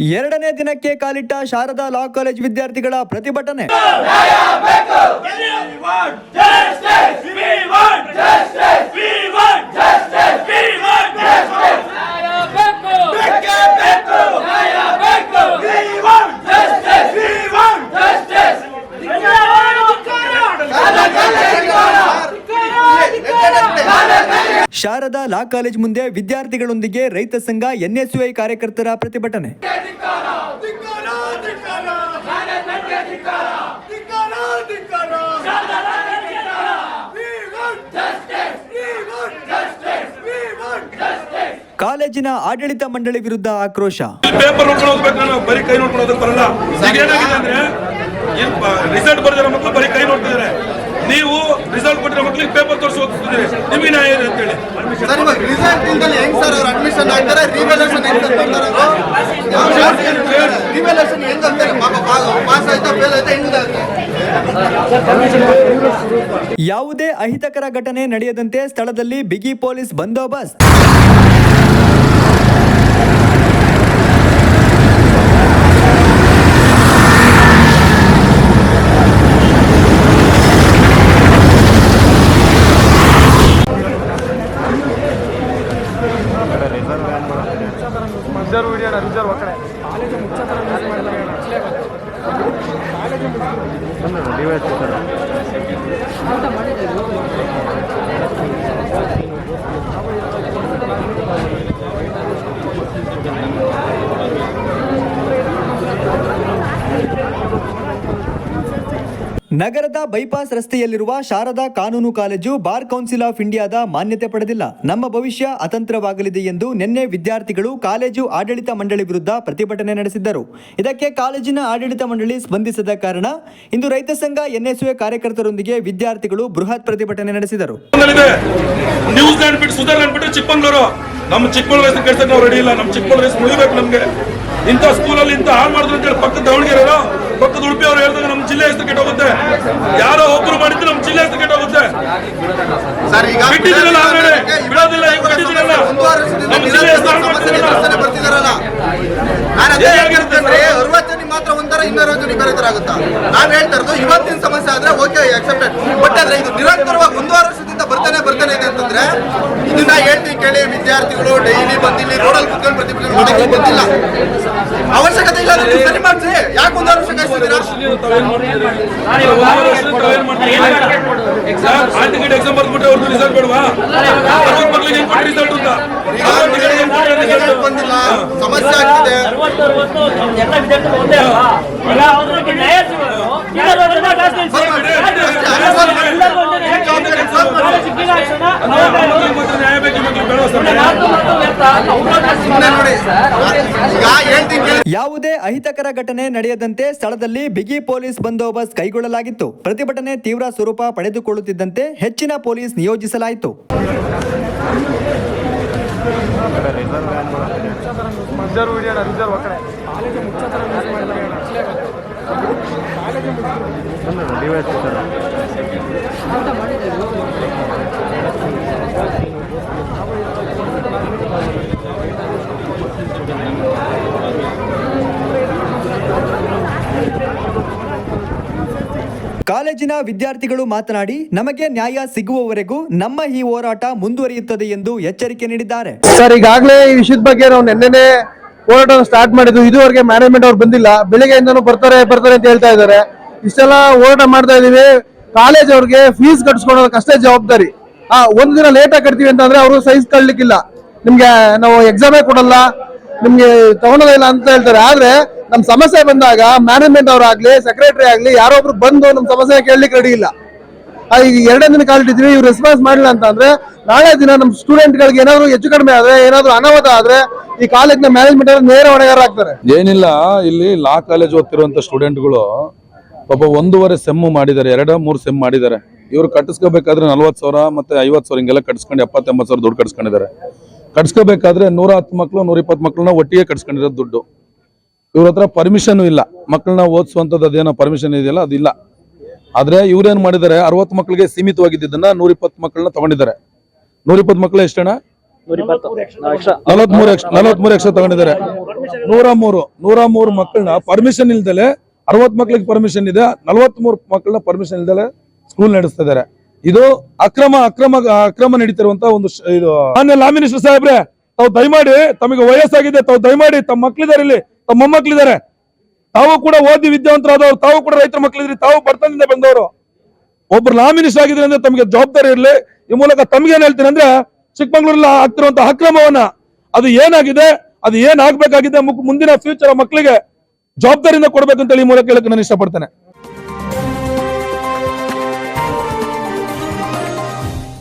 ಎರಡನೇ ದಿನಕ್ಕೆ ಕಾಲಿಟ್ಟ ಶಾರದಾ ಲಾ ಕಾಲೇಜ್ ವಿದ್ಯಾರ್ಥಿಗಳ ಪ್ರತಿಭಟನೆ. ಶಾರದಾ ಲಾ ಕಾಲೇಜ್ ಮುಂದೆ ವಿದ್ಯಾರ್ಥಿಗಳೊಂದಿಗೆ ರೈತ ಸಂಘ ಎನ್ಎಸ್ಯುಐ ಕಾರ್ಯಕರ್ತರ ಪ್ರತಿಭಟನೆ! ಕಾಲೇಜಿನ ಆಡಳಿತ ಮಂಡಳಿ ವಿರುದ್ಧ ಆಕ್ರೋಶ. ಪೇಪರ್ ಬರೀ ಕೈ ಹೋಗೋದು ಬರಲ್ಲ. ರಿಸಲ್ಟ್ ಬರ್ದಿರೋ ಮಕ್ಕಳು ಬರೀ ಕೈ ನೋಡ್ತಿದ್ದಾರೆ. ನೀವು ಮಕ್ಕಳಿಗೆ ಪೇಪರ್ ತೋರಿಸಿ ಓದಿಸ್ತಿದ್ದೀರಿ ನಿಮಗೆ ನ್ಯಾಯ ಇದೆ ಅಂತೇಳಿ ಸರ್ ಇವಾಗ ರಿಸಲ್ಟ್ ಇಂದಲ್ಲಿ ಹೆಂಗ್ ಸರ್ ಅವ್ರು ಅಡ್ಮಿಷನ್ ಆಗ್ತಾರೆ ರಿವೆಲೇಷನ್ ಹೆಂಗ್ ಅಂತಾರೆ ರಿವೆಲೇಷನ್ ಹೆಂಗ್ ಅಂತಾರೆ ಪಾಪ ಪಾಸ್ ಆಯ್ತಾ ಫೇಲ್ ಆಯ್ತಾ ಹೆಂಗ್ ಯಾವುದೇ ಅಹಿತಕರ ಘಟನೆ ನಡೆಯದಂತೆ ಸ್ಥಳದಲ್ಲಿ ಬಿಗಿ ಪೊಲೀಸ್ ಬಂದೋಬಸ್ತ್. ನಗರದ ಬೈಪಾಸ್ ರಸ್ತೆಯಲ್ಲಿರುವ ಶಾರದಾ ಕಾನೂನು ಕಾಲೇಜು ಬಾರ್ ಕೌನ್ಸಿಲ್ ಆಫ್ ಇಂಡಿಯಾದ ಮಾನ್ಯತೆ ಪಡೆದಿಲ್ಲ. ನಮ್ಮ ಭವಿಷ್ಯ ಅತಂತ್ರವಾಗಲಿದೆ ಎಂದು ನಿನ್ನೆ ವಿದ್ಯಾರ್ಥಿಗಳು ಕಾಲೇಜು ಆಡಳಿತ ಮಂಡಳಿ ವಿರುದ್ಧ ಪ್ರತಿಭಟನೆ ನಡೆಸಿದ್ದರು. ಇದಕ್ಕೆ ಕಾಲೇಜಿನ ಆಡಳಿತ ಮಂಡಳಿ ಸ್ಪಂದಿಸದ ಕಾರಣ ಇಂದು ರೈತ ಸಂಘ ಎನ್ಎಸ್ಯುಎ ಕಾರ್ಯಕರ್ತರೊಂದಿಗೆ ವಿದ್ಯಾರ್ಥಿಗಳು ಬೃಹತ್ ಪ್ರತಿಭಟನೆ ನಡೆಸಿದರು. ನಮ್ಮ ಚಿಕ್ಕಮಂಗ್ಳೂರು ರೆಡಿ ಇಲ್ಲ. ನಮ್ಮ ಚಿಕ್ಕಮಂಗ್ಳೂರು ನಮಗೆ. ಇಂಥ ಸ್ಕೂಲಲ್ಲಿ ಇಂಥ ಹಾಳು ಮಾಡಿದ್ರು ಅಂತೇಳಿ ಪಕ್ಕದ ದಾವಣಗೆರೆ ಪಕ್ಕದ ಉಡುಪಿ ಅವ್ರು ಹೇಳಿದಾಗ ನಮ್ಮ ಜಿಲ್ಲೆ ಹೆಸರು ಕೆಟ್ಟೋಗುತ್ತೆ. ಯಾರೋ ಒಬ್ರು ಮಾಡಿದ್ರೆ ನಮ್ಮ ಜಿಲ್ಲೆ ಹೆಸರು ಕೆಟ್ಟೋಗುತ್ತೆ. ಬಿಟ್ಟಿದ್ದೀರಲ್ಲ ಆಲ್ರೆಡಿ ಬಿಡೋದಿಲ್ಲ ಈಗ ಬಿಟ್ಟಿದ್ದೀರಲ್ಲ ಒಂದೂವರೆ ವರ್ಷದಿಂದ ನಮ್ಮ ಜಿಲ್ಲೆ ಹೆಸರು ಹಾಳು ಸಮಸ್ಯೆ ಮಾಡ್ತಿದ್ದೀರಲ್ಲ. ಎದುರಿಸ್ತಾನೆ ಬರ್ತಿದಾರಲ್ಲ ನಾನು ಅದೇ ಹೇಗಿರುತ್ತೆ ಹೇಳ್ತಿರ್ತೇನೆ ಅರವತ್ತು ಜನ ಮಾತ್ರ ಒಂಥರ ಇನ್ನೂರು ಜನ ಬೇರೆ ತರ ಆಗುತ್ತಾ ನಾವ್ ಹೇಳ್ತಾ ಇರೋದು ಇವತ್ತಿನ ಸಮಸ್ಯೆ ಆದ್ರೆ ಅಕ್ಸೆಪ್ಟೆಡ್ ಬಟ್ ಆದ್ರೆ ಇದು ನಿರಂತರವಾಗಿ ಒಂದು ವರ್ಷದಿಂದ ಬರ್ತಾನೆ ಬರ್ತಾನೆ ಇದೆ ಅಂತಂದ್ರೆ ಇದನ್ನ ಹೇಳ್ತೀನಿ ಕೇಳಿ ವಿದ್ಯಾರ್ಥಿಗಳು ಡೈಲಿ ಬಂದಿಲ್ಲಿ ರೋಡಲ್ಲಿ ಕುತ್ಕೊಂಡು ಪ್ರತಿಭಟನೆ ಮಾಡಕ್ಕೆ ಬಂದಿಲ್ಲ ಅವಶ್ಯಕತೆ ಇಲ್ಲ ಸರಿ ಮಾಡ್ಸಿ. ಯಾಕೆ ಒಂದು ವರ್ಷ ಎಕ್ಸಾಮ್ ಬರ್ದ್ಬಿಟ್ಟು ಅವ್ರದ್ದು ರಿಸಲ್ಟ್ ಬೇಡವಾ ರಿಸಲ್ಟ್ ಅಂತ ಬಂದಿಲ್ಲ ಸಮಸ್ಯೆ ಆಗ್ತಿದೆ ಯಾವುದೇ ಅಹಿತಕರ ಘಟನೆ ನಡೆಯದಂತೆ ಸ್ಥಳದಲ್ಲಿ ಬಿಗಿ ಪೊಲೀಸ್ ಬಂದೋಬಸ್ತ್ ಕೈಗೊಳ್ಳಲಾಗಿತ್ತು. ಪ್ರತಿಭಟನೆ ತೀವ್ರ ಸ್ವರೂಪ ಪಡೆದುಕೊಳ್ಳುತ್ತಿದ್ದಂತೆ ಹೆಚ್ಚಿನ ಪೊಲೀಸ್ ನಿಯೋಜಿಸಲಾಯಿತು. ಕಾಲೇಜಿನ ವಿದ್ಯಾರ್ಥಿಗಳು ಮಾತನಾಡಿ, ನಮಗೆ ನ್ಯಾಯ ಸಿಗುವವರೆಗೂ ನಮ್ಮ ಈ ಹೋರಾಟ ಮುಂದುವರಿಯುತ್ತದೆ ಎಂದು ಎಚ್ಚರಿಕೆ ನೀಡಿದ್ದಾರೆ. ಸರ್, ಈಗಾಗಲೇ ಈ ವಿಷಯದ ಬಗ್ಗೆ ನಾವು ನಿನ್ನೆನೆ ಹೋರಾಟ ಸ್ಟಾರ್ಟ್ ಮಾಡಿದ್ದು ಇದುವರೆಗೆ ಮ್ಯಾನೇಜ್ಮೆಂಟ್ ಅವ್ರು ಬಂದಿಲ್ಲ. ಬೆಳಿಗ್ಗೆಯಿಂದನೂ ಬರ್ತಾರೆ ಬರ್ತಾರೆ ಅಂತ ಹೇಳ್ತಾ ಇದ್ದಾರೆ. ಇಷ್ಟೆಲ್ಲ ಹೋರಾಟ ಮಾಡ್ತಾ ಇದೀವಿ. ಕಾಲೇಜ್ ಅವ್ರಿಗೆ ಫೀಸ್ ಕಟ್ಸ್ಕೊಳೋದಕ್ಕೆ ಅಷ್ಟೇ ಜವಾಬ್ದಾರಿ. ಆ, ಒಂದು ದಿನ ಲೇಟ್ ಕಟ್ತೀವಿ ಅಂತಂದ್ರೆ ಅವರು ಸೈಜ್ ಕಳ್ಲಿಕ್ಕಿಲ್ಲ ನಿಮ್ಗೆ ನಾವು ಎಕ್ಸಾಮೇ ಕೊಡಲ್ಲ. ನಿಮ್ಗೆ ತಗೊಳೋದೇ ಇಲ್ಲ ಅಂತ ಹೇಳ್ತಾರೆ. ಆದ್ರೆ ನಮ್ ಸಮಸ್ಯೆ ಬಂದಾಗ ಮ್ಯಾನೇಜ್ಮೆಂಟ್ ಅವರಾಗ್ಲಿ ಸೆಕ್ರೆಟರಿ ಆಗ್ಲಿ, ಯಾರೊಬ್ರು ಬಂದು ನಮ್ ಸಮಸ್ಯೆ ಕೇಳಲಿಕ್ಕೆ ರೆಡಿ ಇಲ್ಲ. ಈಗ ಎರಡನೇ ದಿನ ಕಾಲಿಟ್ಟಿದ್ವಿ ಇವ್ರು ರೆಸ್ಪಾನ್ಸ್ ಮಾಡಿಲ್ಲ ಅಂತ ಅಂದ್ರೆ ನಾಳೆ ದಿನ ನಮ್ಮ ಸ್ಟೂಡೆಂಟ್ ಗಳಿಗೆ ಏನಾದ್ರು ಹೆಚ್ಚು ಕಡಿಮೆ ಆದ್ರೆ, ಏನಾದ್ರು ಅನಾಹುತ ಆದ್ರೆ ಈ ಕಾಲೇಜ್ನ ಮ್ಯಾನೇಜ್ಮೆಂಟ್ ನೇರ ಹೊಣೆಗಾರ ಆಗ್ತಾರೆ. ಏನಿಲ್ಲ, ಇಲ್ಲಿ ಲಾ ಕಾಲೇಜ್ ಓದ್ತಿರುವಂತ ಸ್ಟೂಡೆಂಟ್ಗಳು ಪಾಪ ಒಂದೂವರೆ ಸೆಮ್ಮು ಮಾಡಿದ್ದಾರೆ, ಎರಡ, ಮೂರು ಸೆಮ್ ಮಾಡಿದ್ದಾರೆ. ಇವ್ರು ಕಟ್ಟಿಸ್ಕೋಬೇಕಾದ್ರೆ ನಲ್ವತ್ತು ಸಾವಿರ ಮತ್ತೆ ಐವತ್ತು ಸಾವಿರ ಹಿಂಗೆಲ್ಲ ಕಟ್ಸ್ಕೊಂಡು ಎಪ್ಪತ್ತೆಂಬತ್ತು ಸಾವಿರ ದುಡ್ಡು ಕಟ್ಸ್ಕೊಂಡಿದ್ದಾರೆ. ಕಟ್ಸ್ಕೋಬೇಕಾದ್ರೆ ನೂರ ಹತ್ತು ಮಕ್ಳು, ನೂರ ಇಪ್ಪತ್ತು ಮಕ್ಳನ್ನ ಒಟ್ಟಿಗೆ ಕಟ್ಸ್ಕೊಂಡಿರೋದು ದುಡ್ಡು. ಇವ್ರ ಹತ್ರ ಪರ್ಮಿಷನ್ ಇಲ್ಲ. ಮಕ್ಕಳನ್ನ ಓದಿಸುವಂಥದ್ದು ಅದೇನೋ ಪರ್ಮಿಷನ್ ಇದೆಯಲ್ಲ, ಅದಿಲ್ಲ. ಆದ್ರೆ ಇವ್ರೇನು ಮಾಡಿದ್ದಾರೆ, ಅರವತ್ತು ಮಕ್ಕಳಿಗೆ ಸೀಮಿತವಾಗಿದ್ದನ್ನ ನೂರ ಇಪ್ಪತ್ತು ಮಕ್ಕಳನ್ನ ತಗೊಂಡಿದ್ದಾರೆ. ನೂರ ಇಪ್ಪತ್ತು ಮಕ್ಕಳು ಎಷ್ಟಣ್ಣ? ನಲವತ್ಮೂರು ನಲವತ್ಮೂರು ಎಕ್ಸ್ಟ್ರಾ ತಗೊಂಡಿದ್ದಾರೆ ನೂರ ಮೂರು ನೂರ ಮೂರು ಮಕ್ಕಳನ್ನ ಪರ್ಮಿಷನ್ ಇಲ್ದಲೆ ಅರವತ್ ಮಕ್ಳಿಗೆ ಪರ್ಮಿಷನ್ ಇದೆ ನಲವತ್ಮೂರು ಮಕ್ಕಳನ್ನ ಪರ್ಮಿಷನ್ ಇಲ್ದಲೆ ಸ್ಕೂಲ್ ನಡೆಸ್ತಾ ಇದಾರೆ ಇದು ಅಕ್ರಮ ಅಕ್ರಮ ಅಕ್ರಮ ನಡೀತಿರುವಂತ ಒಂದು ಇದು ಮಾನ್ಯ ಲಾ ಮಿನಿಸ್ಟರ್ ಸಾಹೇಬ್ರೆ ತಾವು ದಯಮಾಡಿ ತಮಗೆ ವಯಸ್ಸಾಗಿದೆ ತಾವು ದಯಮಾಡಿ ತಮ್ಮ ಮಕ್ಳಿದಾರೆ ಇಲ್ಲಿ ತಮ್ಮ ಮೊಮ್ಮಕ್ಳಿದ್ದಾರೆ. ತಾವು ಕೂಡ ಓದಿ ವಿದ್ಯಾವಂತರಾದವರು ತಾವು ಕೂಡ ರೈತರ ಮಕ್ಕಳಿದ್ರಿ ತಾವು ಬಡತನದಿಂದ ಬಂದವರು. ಒಬ್ರು ಲಾ ಮಿನಿಸ್ಟರ್ ಆಗಿದ್ರೆ ಅಂದ್ರೆ ತಮಗೆ ಜವಾಬ್ದಾರಿ ಇರಲಿ ಈ ಮೂಲಕ ತಮ್ಗೆ ಏನ್ ಹೇಳ್ತೀನಿ ಅಂದ್ರೆ ಚಿಕ್ಕಮಂಗ್ಳೂರಲ್ಲಿ ಆಗ್ತಿರುವಂತಹ ಅಕ್ರಮವನ್ನ ಅದು ಏನಾಗಿದೆ? ಅದು ಏನಾಗಬೇಕಾಗಿದೆ? ಮುಂದಿನ ಫ್ಯೂಚರ್ ಮಕ್ಕಳಿಗೆ ಜವಾಬ್ದಾರಿಯಿಂದ ಕೊಡ್ಬೇಕಂತ ಹೇಳಿ ಮೂಲಕ ಹೇಳಕ್ಕೆ ನಾನು ಇಷ್ಟಪಡ್ತೇನೆ.